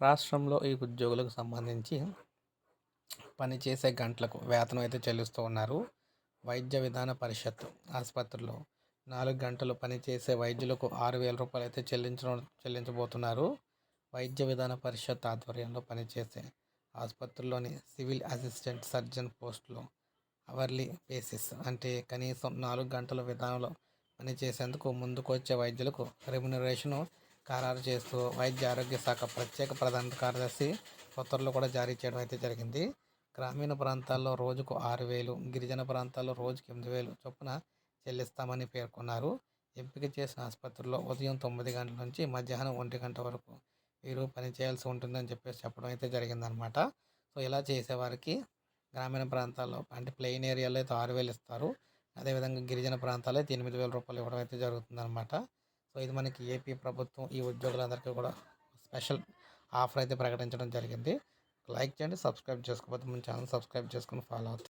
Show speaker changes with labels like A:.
A: రాష్ట్రంలో ఈ ఉద్యోగులకు సంబంధించి పనిచేసే గంటలకు వేతనం అయితే చెల్లిస్తూ ఉన్నారు. వైద్య విధాన పరిషత్ ఆసుపత్రిలో నాలుగు గంటలు పనిచేసే వైద్యులకు ఆరు వేల రూపాయలు అయితే చెల్లించడం చెల్లించబోతున్నారు. వైద్య విధాన పరిషత్ ఆధ్వర్యంలో పనిచేసే ఆసుపత్రిలోని సివిల్ అసిస్టెంట్ సర్జన్ పోస్టులో అవర్లీ బేసిస్ అంటే కనీసం నాలుగు గంటల విధానంలో పనిచేసేందుకు ముందుకు వచ్చే వైద్యులకు రెమ్యునరేషను ఖరారు చేస్తూ వైద్య ఆరోగ్య శాఖ ప్రత్యేక ప్రధాన కార్యదర్శి ఉత్తర్వులు కూడా జారీ చేయడం అయితే జరిగింది. గ్రామీణ ప్రాంతాల్లో రోజుకు ఆరు వేలు గిరిజన ప్రాంతాల్లో రోజుకు ఎనిమిది వేలు చొప్పున చెల్లిస్తామని పేర్కొన్నారు. ఎంపిక చేసిన ఆసుపత్రిలో ఉదయం తొమ్మిది గంటల నుంచి మధ్యాహ్నం ఒంటి గంట వరకు వీరు పని చేయాల్సి ఉంటుందని చెప్పేసి చెప్పడం అయితే జరిగిందనమాట సో ఇలా చేసేవారికి గ్రామీణ ప్రాంతాల్లో అంటే ప్లెయిన్ ఏరియాలో అయితే ఆరు వేలు ఇస్తారు. అదేవిధంగా గిరిజన ప్రాంతాల్లో అయితే ఎనిమిది వేల రూపాయలు ఇవ్వడం అయితే జరుగుతుందన్నమాట. సో ఇది మనకి ఏపీ ప్రభుత్వం ఈ ఉద్యోగులందరికీ కూడా స్పెషల్ ఆఫర్ అయితే ప్రకటించడం జరిగింది. లైక్ చేయండి సబ్స్క్రైబ్ చేసుకోకపోతే మన ఛానల్ సబ్స్క్రైబ్ చేసుకుని ఫాలో అవుతుంది